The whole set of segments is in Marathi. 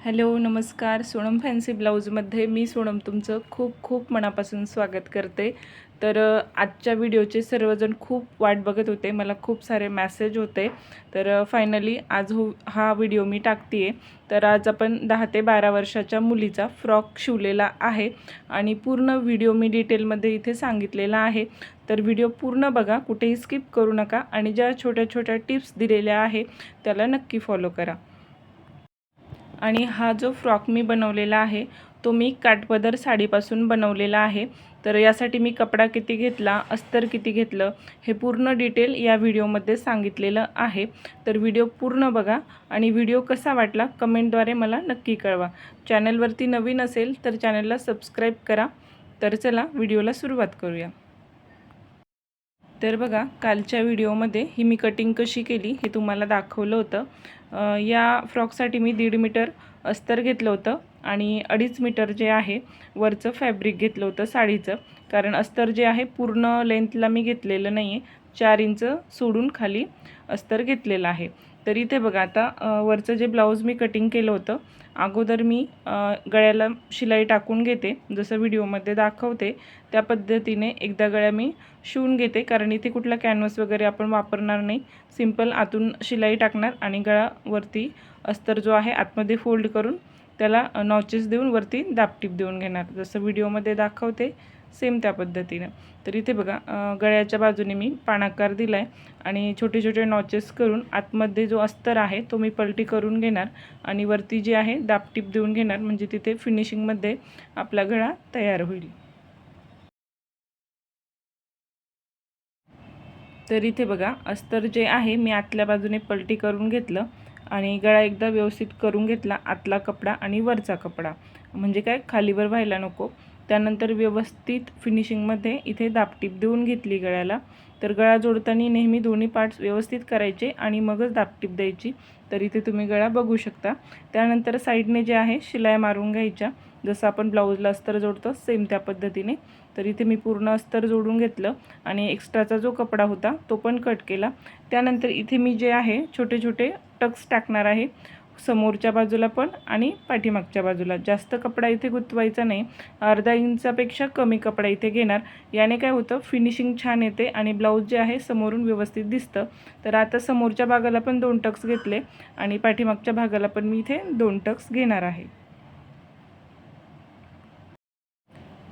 हॅलो नमस्कार. सोनम फॅन्सी ब्लाऊजमध्ये मी सोनम तुमचं खूप खूप मनापासून स्वागत करते. तर आजच्या व्हिडिओचे सर्वजण खूप वाट बघत होते. मला खूप सारे मॅसेज होते. तर फायनली आज हो हा व्हिडिओ मी टाकते आहे तर आज आपण दहा ते बारा वर्षाच्या मुलीचा फ्रॉक शिवलेला आहे आणि पूर्ण व्हिडिओ मी डिटेलमध्ये इथे सांगितलेला आहे. तर व्हिडिओ पूर्ण बघा कुठेही स्किप करू नका आणि ज्या छोट्या छोट्या टिप्स दिलेल्या आहे त्याला नक्की फॉलो करा. आणि हा जो फ्रॉक मी बनवलेला आहे तो मी काठपदर साडीपासून बनवलेला आहे. तर यासाठी मी कपडा किती घेतला अस्तर किती घेतलं हे पूर्ण डिटेल या व्हिडिओमध्ये सांगितलेलं आहे. तर व्हिडिओ पूर्ण बघा आणि व्हिडिओ कसा वाटला कमेंटद्वारे मला नक्की कळवा. चॅनलवरती नवीन असेल तर चॅनलला सबस्क्राईब करा. तर चला व्हिडिओला सुरुवात करूया. तर बघा कालच्या व्हिडिओमध्ये ही मी कटिंग कशी केली हे तुम्हाला दाखवलं होतं. या फ्रॉकसाठी मी दीड मीटर अस्तर घेतलं होतं आणि अडीच मीटर जे आहे वरचं फॅब्रिक घेतलं होतं साडीचं. कारण अस्तर जे आहे पूर्ण लेंथला मी घेतलेलं नाही आहे चार इंच सोडून खाली अस्तर घेतलेलं आहे. तर इथे बघा आता वरचं जे ब्लाऊज मी कटिंग केलं होतं अगोदर मी गळ्याला शिलाई टाकून घेते जसं व्हिडिओमध्ये दाखवते त्या पद्धतीने एकदा गळ्या मी शिवून घेते कारण इथे कुठला कॅनव्हस वगैरे आपण वापरणार नाही. सिंपल आतून शिलाई टाकणार आणि गळावरती अस्तर जो आहे आतमध्ये फोल्ड करून त्याला नॉचेस देऊन वरती दापटीप देऊन घेणार. जसं व्हिडिओमध्ये दाखवते सेम त्या पद्धतीनं. तर इथे बघा गळ्याच्या बाजूने मी पाणाकार दिला आहे आणि छोटे छोटे नॉचेस करून आतमध्ये जो अस्तर आहे तो मी पलटी करून घेणार आणि वरती जे आहे दापटीप देऊन घेणार म्हणजे तिथे फिनिशिंगमध्ये आपला गळा तयार होईल. तर इथे बघा अस्तर जे आहे मी आतल्या बाजूने पलटी करून घेतलं आणि गळा एकदा व्यवस्थित करून घेतला आतला कपडा आणि वरचा कपडा. म्हणजे काय खालीवर व्हायला नको. त्यानंतर व्यवस्थित फिनिशिंगमध्ये इथे दापटीप देऊन घेतली गळ्याला. तर गळा जोडताना नेहमी दोन्ही पार्ट्स व्यवस्थित करायचे आणि मगच दापटीप द्यायची. तर इथे तुम्ही गळा बघू शकता. त्यानंतर साईडने जे आहे शिलाई मारून घ्यायच्या. जसं आपण ब्लाऊजला अस्तर जोडतो सेम त्या पद्धतीने. तर इथे मी पूर्ण अस्तर जोडून घेतलं आणि एक्स्ट्राचा जो कपडा होता तो पण कट केला. त्यानंतर इथे मी जे आहे छोटे छोटे टक्स टाकणार आहे. समोरच्या बाजूला पण आणि पाठीमागच्या बाजूला. जास्त कपडा इथे गुंतवायचा नाही. अर्धा इंचापेक्षा कमी कपडा इथे घेणार. याने काय होतं? फिनिशिंग छान येते आणि ब्लाऊज जे आहे समोरून व्यवस्थित दिसतं. तर आता समोरच्या भागाला पण दोन टक्स घेतले आणि पाठीमागच्या भागाला पण मी इथे दोन टक्स घेणार आहे.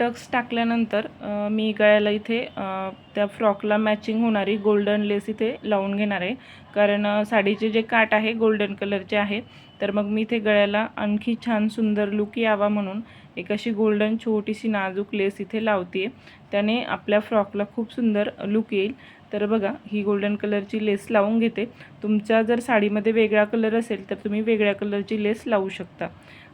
टक्स टाकल्यानंतर मी गळ्याला इथे त्या फ्रॉकला मॅचिंग होणारी गोल्डन लेस इथे लावून घेणार आहे. कारण साडीचे जे काठ आहे गोल्डन कलरचे आहे तर मग मी इथे गळ्याला आणखी छान सुंदर लुक यावा म्हणून एक अशी गोल्डन छोटीशी नाजूक लेस इथे लावते त्याने आपल्या फ्रॉकला खूप सुंदर लुक येईल. तर बघा ही गोल्डन कलरची लेस लावून घेते. तुमच्या जर साडीमध्ये वेगळा कलर असेल तर तुम्ही वेगळ्या कलरची लेस लावू शकता.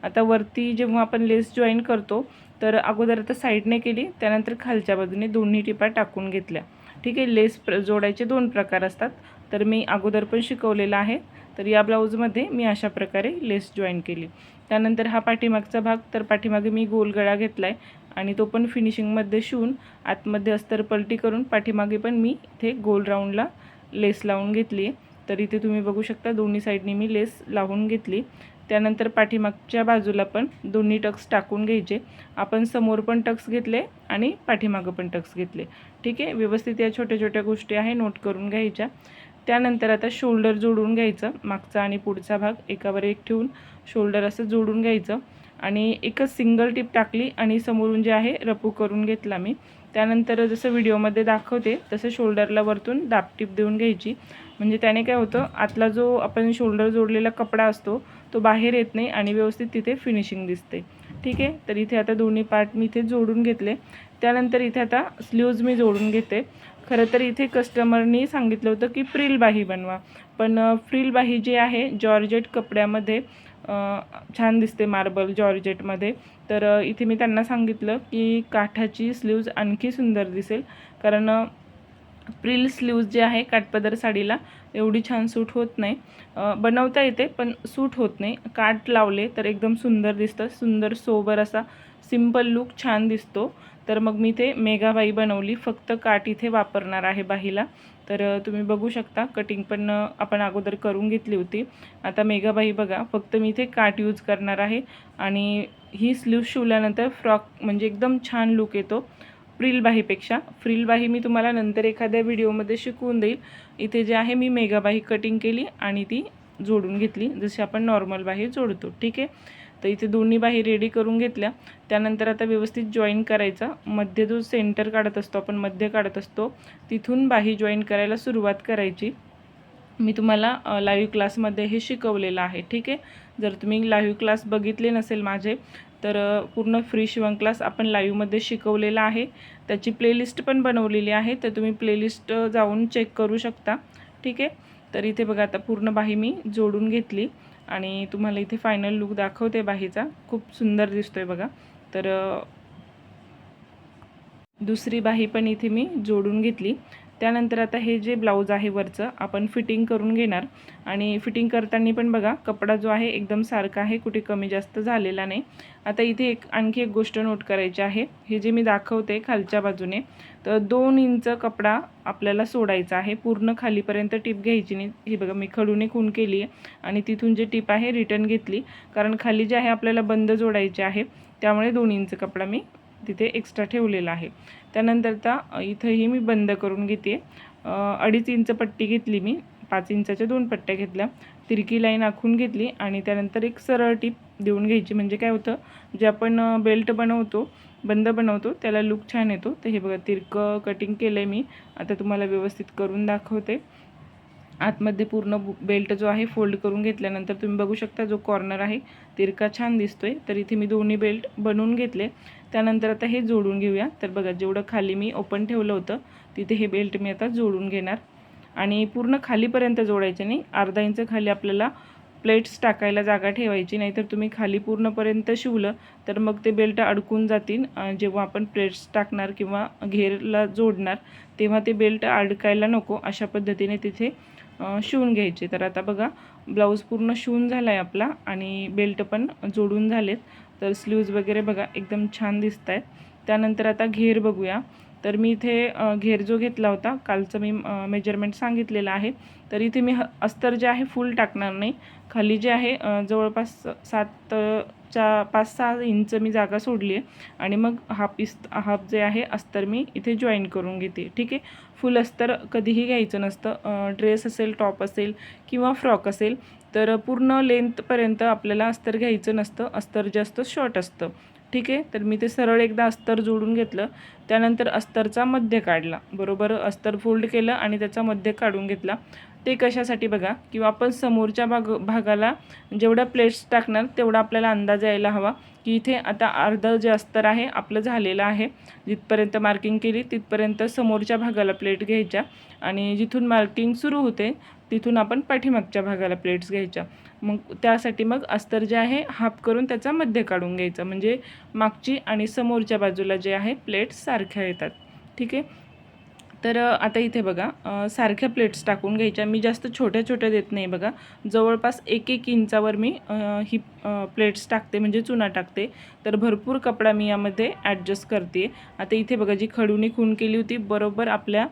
आता वरती जेव्हा आपण लेस जॉईन करतो तर अगोदर आता साईडने केली त्यानंतर खालच्या बाजूने दोन्ही टिपा टाकून घेतल्या. ठीक आहे लेस प्र जोडायचे दोन प्रकार असतात. तर मी अगोदर पण शिकवलेला आहे. तर या ब्लाऊजमध्ये मी अशा प्रकारे लेस जॉईन केली. त्यानंतर हा पाठीमागचा भाग तर पाठीमागे मी गोल गळा घेतला आहे आणि तो पण फिनिशिंगमध्ये शिवून आतमध्ये अस्तर पलटी करून पाठीमागे पण मी इथे गोल राऊंडला लेस लावून घेतली आहे तर इथे तुम्ही बघू शकता दोन्ही साईडनी मी लेस लावून घेतली. त्यानंतर पाठीमागच्या बाजूला पण दोन्ही टक्स टाकून घ्यायचे. आपण समोर पण टक्स घेतले आणि पाठीमागं पण टक्स घेतले. ठीक आहे? व्यवस्थित या छोट्या छोट्या गोष्टी आहे नोट करून घ्यायच्या. त्यानंतर आता शोल्डर जोडून घ्यायचं. मागचा आणि पुढचा भाग एकावर एक ठेवून शोल्डर असं जोडून घ्यायचं. आणि एकच सिंगल टिप टाकली आणि समोरून जे आहे रपू करून घेतला मी. त्यानंतर जसं व्हिडिओमध्ये दाखवते तसं शोल्डरला वरतून दापटीप देऊन घ्यायची. म्हणजे त्याने काय होतं आतला जो आपण शोल्डर जोडलेला कपडा असतो तो बाहेर येत नाही आणि व्यवस्थित तिथे फिनिशिंग दिसते. ठीक आहे? तर इथे आता दोन्ही पार्ट मी इथे जोडून घेतले. त्यानंतर इथे आता स्लीव्ज मी जोडून घेते. खरं तर इथे कस्टमरनी सांगितलं होतं की फ्रिल बाही बनवा. पण फ्रिल बाही जी आहे जॉर्जेट कपड्यामध्ये छान दिसते मार्बल जॉर्जेटमध्ये तर इथे मी त्यांना सांगितलं की काठाची स्लीव्ज आणखी सुंदर दिसेल. कारण प्रिल स्लीव्ज जे आहे काठपदर साडीला एवढी छान सूट होत नाही. बनवता येते पण सूट होत नाही. काठ लावले तर एकदम सुंदर दिसतं. सुंदर सोबर असा सिंपल लुक छान दिसतो. तर मग मी ते मेगाबाई बनवली. फक्त काठ इथे वापरणार आहे बाहीला. तर तुम्ही बघू शकता. कटिंग पण आपण अगोदर करून घेतली होती. आता मेगाबाई बघा फक्त मी इथे काट यूज करणार आहे. आणि ही स्लीव शिवल्यानंतर फ्रॉक म्हणजे एकदम छान लुक येतो. फ्रिल बाहीपेक्षा फ्रिल बाही मी तुम्हाला नंतर एखाद्या व्हिडिओमध्ये शिकवून देईल. इथे जे आहे मी मेगाबाही कटिंग केली आणि ती जोडून घेतली. जशी आपण नॉर्मल बाही जोडतो. ठीक आहे? तर इथे दोन्ही बाही रेडी करून घेतल्या. त्यानंतर आता व्यवस्थित जॉईन करायचा. मध्ये जो सेंटर काढत असतो आपण मध्य काढत असतो तिथून बाही जॉईन करायला सुरुवात करायची. मी तुम्हाला लाईव्ह क्लासमध्ये हे शिकवलेलं आहे. ठीक आहे? जर तुम्ही लाईव्ह क्लास बघितले नसेल माझे तर पूर्ण फ्री शिवण क्लास आपण लाईव्हमध्ये शिकवलेला आहे. त्याची प्लेलिस्ट पण बनवलेली आहे. तर तुम्ही प्लेलिस्ट जाऊन चेक करू शकता. ठीक आहे? तर इथे बघा आता पूर्ण बाही मी जोडून घेतली. आणि तुम्हाला इथे फायनल लुक दाखवते बाहीचा. खूप सुंदर दिसतोय बघा. तर दुसरी बाही पण इथे मी जोडून घेतली. त्यानंतर आता हे जे ब्लाऊज आहे वरचं आपण फिटिंग करून घेणार. आणि फिटिंग करताना पण बघा कपडा जो आहे एकदम सारखा आहे कुठे कमी जास्त झालेला नाही. आता इथे एक आणखी एक गोष्ट नोट करायची आहे. हे जे मी दाखवते खालच्या बाजूने तर दोन इंच कपडा आपल्याला सोडायचा आहे. पूर्ण खालीपर्यंत टीप घ्यायची नाही. हे बघा मी खडूने खून केली आहे आणि तिथून जे टीप आहे रिटर्न घेतली. कारण खाली जे आहे आपल्याला बंद जोडायचे आहे त्यामुळे दोन इंच कपडा मी तिथे एक्स्ट्रा ठेवलेला आहे. त्यानंतर आता इथंही मी बंद करून घेते. अडीच इंच पट्टी घेतली मी. पाच इंचाच्या दोन पट्ट्या घेतल्या. तिरकी लाईन आखून घेतली आणि त्यानंतर एक सरळ टीप देऊन घ्यायची. म्हणजे काय होतं जे आपण बेल्ट बनवतो बंद बनवतो त्याला लुक छान येतो. तर हे बघा तिरकं कटिंग केलं आहे मी. आता तुम्हाला व्यवस्थित करून दाखवते. आतमध्ये पूर्ण बेल्ट जो आहे फोल्ड करून घेतल्यानंतर तुम्ही बघू शकता जो कॉर्नर आहे तिरका छान दिसतोय. तर इथे मी दोन्ही बेल्ट बनवून घेतले. त्यानंतर आता हे जोडून घेऊया. तर बघा जेवढं खाली मी ओपन ठेवलं होतं तिथे हे बेल्ट मी आता जोडून घेणार. आणि पूर्ण खालीपर्यंत जोडायचे नाही. अर्धा इंच खाली आपल्याला प्लेट्स टाकायला जागा ठेवायची नाहीतर तुम्ही खाली पूर्णपर्यंत शिवलं तर मग ते बेल्ट अडकून जातील. जेव्हा आपण प्लेट्स टाकणार किंवा घेरला जोडणार तेव्हा ते बेल्ट अडकायला नको. अशा पद्धतीने तिथे शिवून घ्यायचे. तर आता बघा ब्लाऊज पूर्ण शिवून झाला आहे आपला आणि बेल्ट पण जोडून झालेत. तर स्लीव्ज वगैरे बघा एकदम छान दिसत आहेत त्यानंतर आता घेर बघूया. तर मी इथे घेर जो घेतला होता कालचं मी मेजरमेंट सांगितलेलं आहे. तर इथे मी ह अस्तर जे आहे फुल टाकणार नाही. खाली जे आहे जवळपास सात च्या पाच सहा इंच मी जागा सोडली आहे आणि मग हाफ इस हाफ जे आहे अस्तर मी इथे जॉईन करून घेते. ठीक आहे? फुल अस्तर कधीही घ्यायचं नसतं. ड्रेस असेल टॉप असेल किंवा फ्रॉक असेल तर पूर्ण लेंथपर्यंत आपल्याला अस्तर घ्यायचं नसतं. अस्तर जे असतं शॉर्ट असतं. ठीक आहे? तर मी ते सरळ एकदा अस्तर जोडून घेतलं. त्यानंतर अस्तरचा मध्य काढला. बरोबर? अस्तर फोल्ड केलं आणि त्याचा मध्य काढून घेतला. ते कशासाठी बघा? किंवा आपण समोरच्या भाग भागाला जेवढ्या प्लेट्स टाकणार तेवढा आपल्याला अंदाज यायला हवा की इथे आता अर्धं जे अस्तर आहे आपलं झालेलं आहे. जिथपर्यंत मार्किंग केली तिथपर्यंत समोरच्या भागाला प्लेट घ्यायच्या. आणि जिथून मार्किंग सुरू होते तिथून आपण पाठीमागच्या भागाला प्लेट्स घ्यायच्या. मग त्यासाठी मग अस्तर जे आहे हाफ करून त्याचा मध्य काढून घ्यायचा. म्हणजे मागची आणि समोरच्या बाजूला जे आहे प्लेट्स सारख्या येतात. ठीक आहे? तर आता इथे बघा सारख्या प्लेट्स टाकून घ्यायच्या. मी जास्त छोट्या छोट्या देत नाही बघा. जवळपास एक एक इंचावर मी ही प्लेट्स टाकते म्हणजे चुना टाकते. तर भरपूर कपडा मी यामध्ये ॲडजस्ट करते. आता इथे बघा जी खडूनी खून केली होती बरोबर आपल्या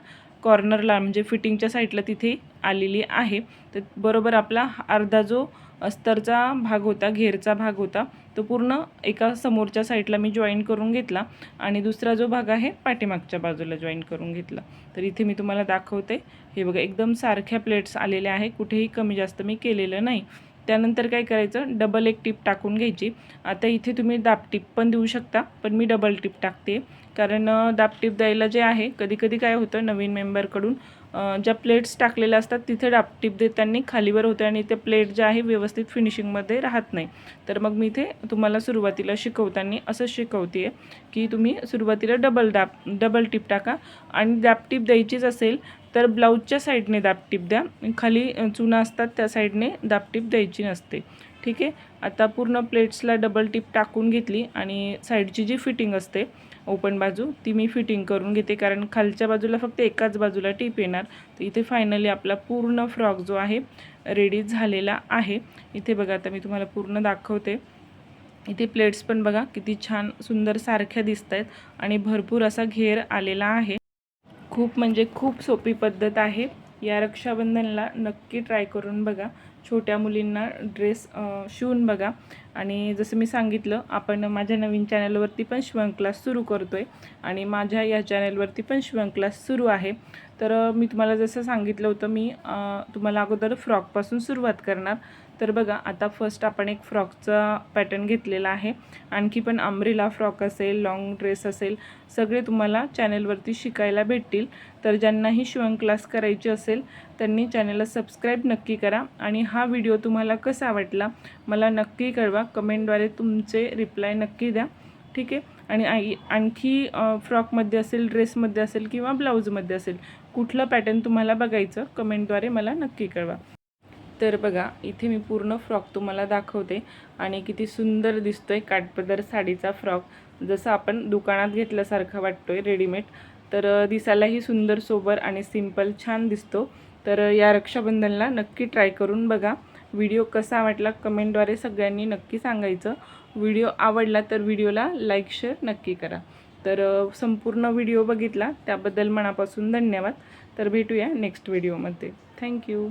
कॉर्नरला म्हणजे फिटिंगच्या साईडला तिथे आलेली आहे. तर बरोबर आपला अर्धा जो अस्तरचा भाग होता घेरचा भाग होता तो पूर्ण एका समोरच्या साईडला मी जॉईन करून घेतला आणि दुसरा जो भाग आहे पाठीमागच्या बाजूला जॉईन करून घेतला. तर इथे मी तुम्हाला दाखवते. हे बघा एकदम सारख्या प्लेट्स आलेल्या आहे. कुठेही कमी जास्त मी केलेलं नाही. त्यानंतर काय करायचं? डबल एक टिप टाकून घ्यायची. आता इथे तुम्ही दाब टिप पण देऊ शकता पण मी डबल टिप टाकते. कारण अ, द्यायला जे आहे कधी कधी काय होतं नवीन मेंबरकडून ज्या प्लेट्स टाकलेल्या असतात तिथे डाब देताना खालीवर होते आणि ते प्लेट जे आहे व्यवस्थित फिनिशिंगमध्ये राहत नाही. तर मग मी इथे तुम्हाला सुरुवातीला शिकवताना असं शिकवते आहे की तुम्ही सुरुवातीला डबल दाब डबल टीप टाका. आणि दापटीप द्यायचीच असेल तर ब्लाऊजच्या साईडने दापटीप द्या. खाली चुना असतात त्या साईडने दापटीप द्यायची नसते. ठीक आहे? आता पूर्ण प्लेट्सला डबल टीप टाकून घेतली आणि साईडची जी फिटिंग असते ओपन बाजू ती मी फिटिंग करून घेते. कारण खालच्या बाजूला फक्त एकाच बाजूला टीप येणार. तर इथे फायनली आपला पूर्ण फ्रॉक जो आहे रेडी झालेला आहे. इथे बघा आता मी तुम्हाला पूर्ण दाखवते. इथे प्लेट्स पण बघा किती छान सुंदर सारख्या दिसत आहेत आणि भरपूर असा घेर आलेला आहे. खूप म्हणजे खूप सोपी पद्धत आहे. या रक्षाबंधनला नक्की ट्राय करून बघा. छोट्या मुलींना ड्रेस शिवून बघा. आणि जसं मी सांगितलं आपण माझ्या नवीन चॅनलवरती पण शिवण क्लास सुरू करतो आहे आणि माझ्या या चॅनलवरती पण शिवण क्लास सुरू आहे. तर मी तुम्हाला जसं सांगितलं होतं मी तुम्हाला अगोदर फ्रॉकपासून सुरुवात करणार. तर बघा आता फर्स्ट आपण एक फ्रॉकचा पॅटर्न घेतलेला आहे. आणखी पण अम्ब्रेला फ्रॉक असेल लाँग ड्रेस असेल सगळे तुम्हाला चॅनलवरती शिकायला भेटतील. तर ज्यांनाही शिवण क्लास करायची असेल त्यांनी चॅनलला सबस्क्राईब नक्की करा. आणि हा व्हिडिओ तुम्हाला कसा वाटला मला नक्की कळवा. कमेंटद्वारे तुमचे रिप्लाय नक्की द्या. ठीक आहे? आणि आई आणखी फ्रॉकमध्ये असेल ड्रेसमध्ये असेल किंवा ब्लाऊजमध्ये असेल कुठलं पॅटर्न तुम्हाला बघायचं कमेंटद्वारे मला नक्की कळवा. तर बघा इथे मी पूर्ण फ्रॉक तुम्हाला दाखवते. आणि किती सुंदर दिसतो आहे काठपदर साडीचा फ्रॉक. जसं आपण दुकानात घेतल्यासारखा वाटतो आहे रेडीमेड तर दिसायलाही सुंदर सोबर आणि सिंपल छान दिसतो. तर या रक्षाबंधनला नक्की ट्राय करून बघा. व्हिडिओ कसा वाटला कमेंटद्वारे सगळ्यांनी नक्की सांगायचं. व्हिडिओ आवडला तर व्हिडिओला लाईक शेअर नक्की करा. तर संपूर्ण व्हिडिओ बघितला त्याबद्दल मनापासून धन्यवाद. तर भेटूया नेक्स्ट व्हिडिओमध्ये. थँक्यू